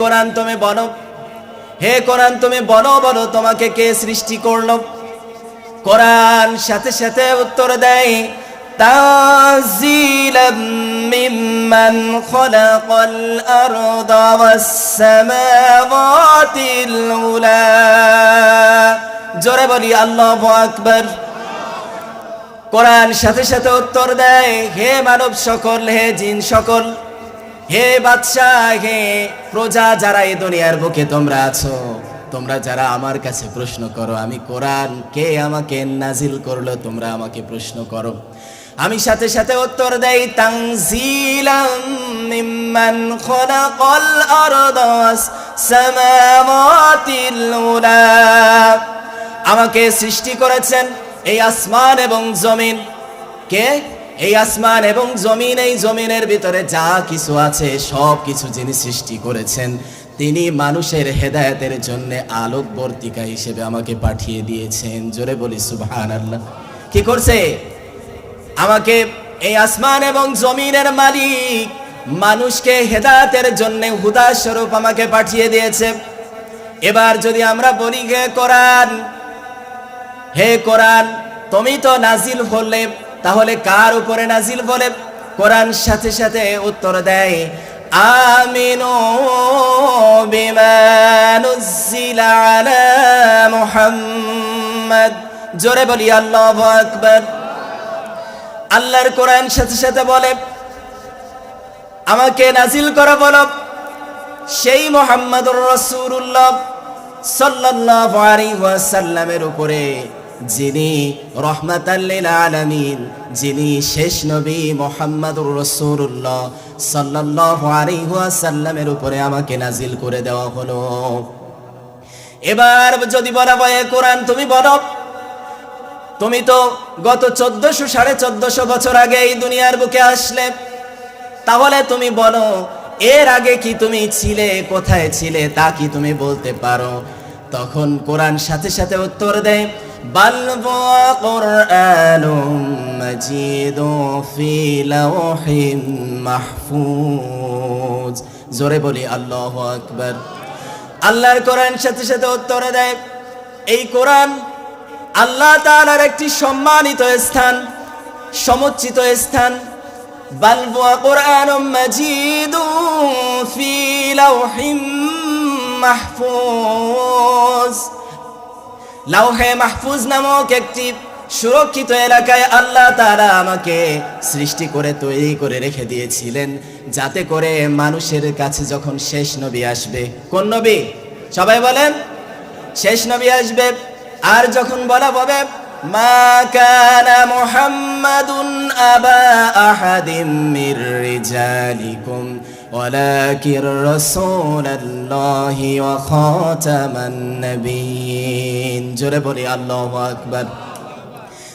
কোরআন তুমি বলো। হে কোরআন তুমি বলো বলো তোমাকে কে সৃষ্টি করল? কোরআন সাথে সাথে উত্তর দেয় জোরে বলি, আল্লাহ আকবর। কোরআন সাথে সাথে উত্তর দেয়, হে মানব সকল, হে জিন সকল। হে বাদশাহ, হে প্রজা, যারা এই দুনিয়ার বুকে তোমরা আছো, তোমরা যারা আমার কাছে প্রশ্ন করো, আমি কোরআন কে আমাকে নাজিল করল, তোমরা আমাকে প্রশ্ন করো। আমি সাথে সাথে উত্তর দেই, তানজিলাম মিম্মান খলাকাল আরদা ওয়াস সামাওয়াতিল উলা। আমাকে সৃষ্টি করেছেন এই আসমান এবং জমিন। কে? এই আসমান এবং জমিন, এই জমিনের ভিতরে যা কিছু আছে, সব কিছু যিনি সৃষ্টি করেছেন, তিনি মানুষের হেদায়েতের জন্য আলোকবর্তিকা হিসেবে আমাকে পাঠিয়ে দিয়েছেন। জোরে বলি সুবহান আল্লাহ কি করছে? আমাকে এই আসমান এবং জমিনের মালিক মানুষকে হেদায়তের জন্য হুদা স্বরূপ আমাকে পাঠিয়ে দিয়েছে। এবার যদি আমরা বলি, হে কোরআন হে কোরআন, তুমি তো নাজিল হলে তাহলে কার উপরে নাজিল বলে? কোরআন সাথে সাথে উত্তর দেয়, আমিনু বিমা আলা মুহাম্মদ। জোরে বলি, আল্লাহু আকবার। আল্লাহর কোরআন সাথে সাথে বলে, আমাকে নাজিল করা বলো। সেই মোহাম্মদুর রসুল্লাহ সাল্লাল্লাহু আলাইহি ওয়াসাল্লামের উপরে যিনি রহমাতাল্লিল আলামিন, যিনি শেষ নবী মোহাম্মদুর রসুল্লাহ সাল্লাল্লাহু আলাইহি ওয়াসাল্লামের উপরে আমাকে নাজিল করে দেওয়া হলো। এবার যদি বলা হয় কোরআন তুমি বলো। তুমি তো গত চোদ্দশো, সাড়ে চোদ্দশো বছর আগে এই দুনিয়ার বুকে আসলে। তাহলে তুমি বলো, এর আগে কি তুমি ছিলে, কোথায় ছিলে, তা কি তুমি বলতে পারো? তখন কোরআন সাথে সাথে উত্তর দেয় বাল হুয়া কুরআনুম মাজিদু ফি লাওহিম মাহফুজ জোরে বলি আল্লাহু আকবার আল্লাহর কোরআন সাথে সাথে উত্তর দেয় এই কোরআন আল্লাহ তাআলার একটি সম্মানিত স্থান সমুচ্চিত স্থান بل هو قرآن مجيد في لوح محفوظ লাউহে মাহফুজ নামক একটি সুরক্ষিত এলাকায় আল্লাহ তারা আমাকে সৃষ্টি করে, তৈরি করে রেখে দিয়েছিলেন। যাতে করে মানুষের কাছে যখন শেষ নবী আসবে, কোন নবী? সবাই বলেন, শেষ নবী আসবে। আর যখন বলা হবে, মা কানা মুহাম্মাদুন আবা আহাদিম মির রিজালিকুম ولكن رسول الله وخاتم النبيين জোরে বলি আল্লাহু আকবার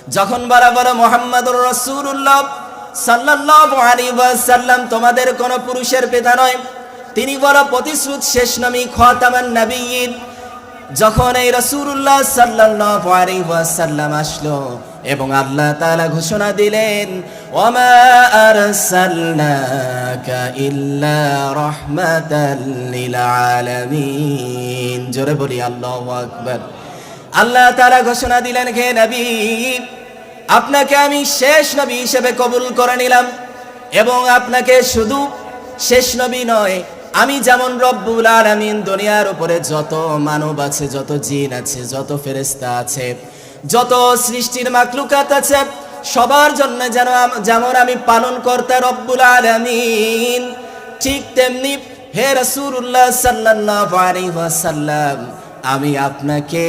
যখন বরাবর মোহাম্মদুর রসুল্লাহ সাল্লাল্লাহু আলাইহি ওয়াসাল্লাম তোমাদের কোন পুরুষের পিতা নয় তিনি বড় প্রতিশ্রুত শেষ নবী খাতামান নবীন যখন এই রসুল্লাহ সাল্লাল্লাহু আলাইহি ওয়াসাল্লাম আসলো এবং আল্লাহ তাআলা ঘোষণা দিলেন ইল্লা জোরে বলি, আল্লাহু আকবার। আল্লাহ তাআলা ঘোষণা দিলেন, হে নবী, আপনাকে আমি শেষ নবী হিসেবে কবুল করে নিলাম এবং আপনাকে শুধু শেষ নবী নয়, আমি যেমন রব্বুল আলামিন দুনিয়ার উপরে যত মানব আছে, যত জিন আছে, যত ফেরেশতা আছে যত সৃষ্টির মাকলুকাত আছে, সবার জন্য যেন যেমন আমি পালন কর্তা রব্বুল আলামিন, ঠিক তেমনি হে আলাইহি ওয়াসাল্লাম, আমি আপনাকে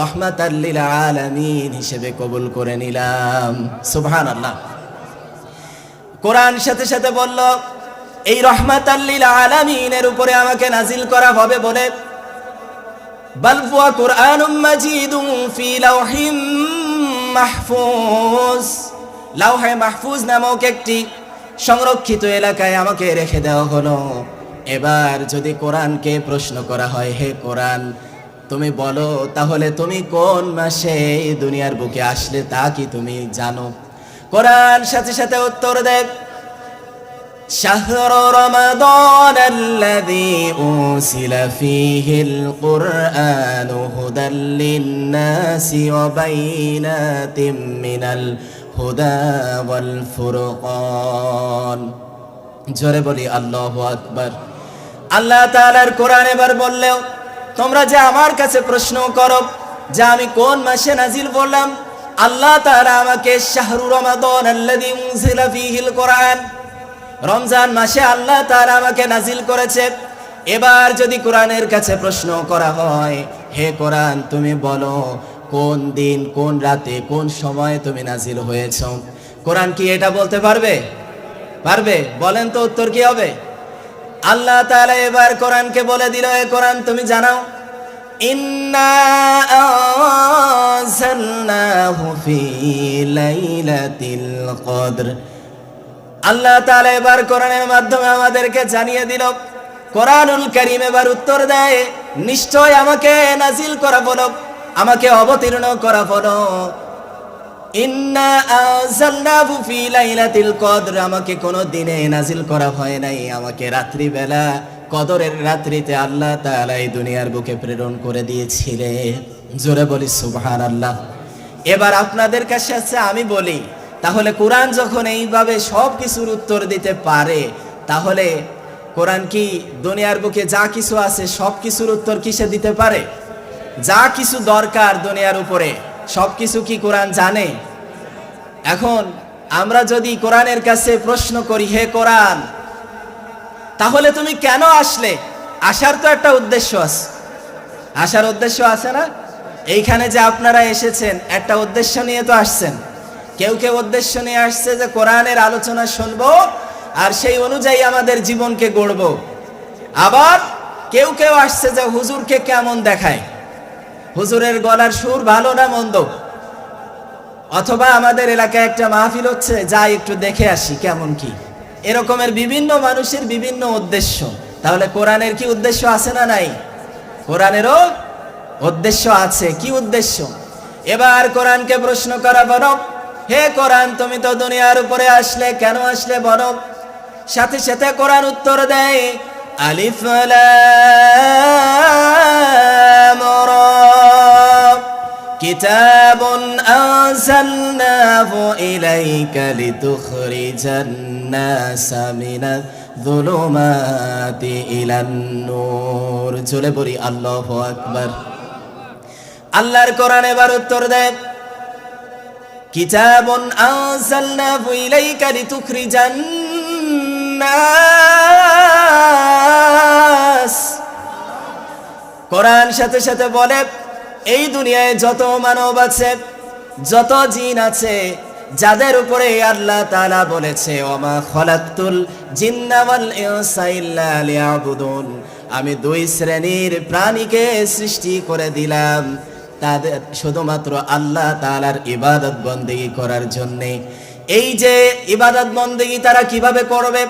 রহমাতাল্লিল আলামিন হিসেবে কবুল করে নিলাম। সুবহানাল্লাহ। কোরআন সাথে সাথে বলল, এই রহমাত আল্লিল আলামিনের উপরে আমাকে নাজিল করা হবে বলে বাল হুয়া কুরআনুম মাজিদুম ফি লাওহিম মাহফুজ লাওহে মাহফুজ নামক একটি সংরক্ষিত এলাকায় আমাকে রেখে দেওয়া হলো। এবার যদি কোরআনকে প্রশ্ন করা হয়, হে কোরআন, তুমি বলো, তাহলে তুমি কোন মাসে দুনিয়ার বুকে আসলে তা কি তুমি জানো? কোরআন সাথে সাথে উত্তর দেয় شهر رمضان الذي أرسل فيه القرآن هدى للناس وبينات من الهدى والفرقان জোরে বলি আল্লাহু আকবার আল্লাহ তাআলার কোরআন এবার বললেও তোমরা যে আমার কাছে প্রশ্ন করো যে আমি কোন মাসে নাজিল বললাম আল্লাহ তাআলা আমাকে শাহরু রমাদান আল্লাযী উনজিলা ফীহিল কোরআন রমজান মাসে আল্লাহ তাআলা আমাকে নাজিল করেছে। এবার যদি কোরআনের কাছে প্রশ্ন করা হয়, হে কোরআন, তুমি বলো, কোন দিন, কোন রাতে, কোন সময়ে তুমি নাজিল হয়েছ? কোরআন কি এটা বলতে পারবে? পারবে? বলেন তো উত্তর কি হবে? আল্লাহ তাআলা এবার কোরআনকে বলে দিল, এ কোরআন, তুমি জানাও। ইন্না আনজালনাহু ফি লাইলাতিল কদর আল্লাহ তাআলা এবার কোরআনের মাধ্যমে আমাদেরকে জানিয়ে দিল, কোরআনুল কারীম এবার উত্তর দেয়, নিশ্চয় আমাকে নাজিল করা বলো আমাকে অবতীর্ণ করা বলো ইন্না আনজালনাহু ফি কদর, আমাকে কোনো দিনে নাজিল করা হয় নাই, আমাকে রাত্রিবেলা কদরের রাত্রিতে আল্লাহ তাআলা এই দুনিয়ার বুকে প্রেরণ করে দিয়েছিলেন। জোরে বলি সুবহানাল্লাহ। এবার আপনাদের কাছে আমি বলি তাহলে কোরআন যখন এইভাবে সব কিছুর উত্তর দিতে পারে, তাহলে কোরআন কি দুনিয়ার বুকে যা কিছু আছে সব কিছুর উত্তর কিসে দিতে পারে? যা কিছু দরকার দুনিয়ার উপরে সব কিছু কি কোরআন জানে? এখন আমরা যদি কোরআনের কাছে প্রশ্ন করি, হে কোরআন, তাহলে তুমি কেন আসলে? আসার তো একটা উদ্দেশ্য আছে। আসার উদ্দেশ্য আছে না? এইখানে যে আপনারা এসেছেন, একটা উদ্দেশ্য নিয়ে তো আসছেন। কেউ কেউ উদ্দেশ্য নিয়ে আসছে যে কোরআনের আলোচনা শুনব আর সেই অনুযায়ী আমাদের জীবনকে গড়ব। আবার কেউ কেউ আসছে যে হুজুরকে কেমন দেখায়? হুজুরের গলার সুর ভালো না মন্দ? অথবা আমাদের এলাকায় একটা মাহফিল হচ্ছে, যাই একটু দেখে আসি কেমন কি। এরকমের বিভিন্ন মানুষের বিভিন্ন উদ্দেশ্য। তাহলে কোরআনের কি উদ্দেশ্য আছে না নাই? কোরআনেরও উদ্দেশ্য আছে। কি উদ্দেশ্য? এবার কোরআনকে প্রশ্ন করা বলো। হে কোরআন তুমি তো দুনিয়ার উপরে আসলে কেন আসলে বলো সাথে সাথে কোরআন উত্তর দেয় আলিফ লাম রা كتاب أنزلناه إليك لتخرج الناس من الظلمات إلى النور চলে পড়ি আল্লাহ আকবার আল্লাহর কোরআন এবার উত্তর দেয় কিতাবুন আনজালনাহু ইলাইকা লিতুখরিজান নাস কোরআন সাথে সাথে বলে, এই দুনিয়ায় যত মানব আছে, যত জিন আছে, যাদের উপরে আল্লাহ তাআলা বলেছে, ওমা খলাকতুল জিন্না ওয়াল ইনসা ইল্লা লিয়াবুদুন। আমি দুই শ্রেণির প্রাণীকে সৃষ্টি করে দিলাম। তাদের শুধুমাত্র আল্লাহ তালার ইবাদত বন্দেগী করার জন্যে। এই যে ইবাদত বন্দেগী তারা কীভাবে করবে?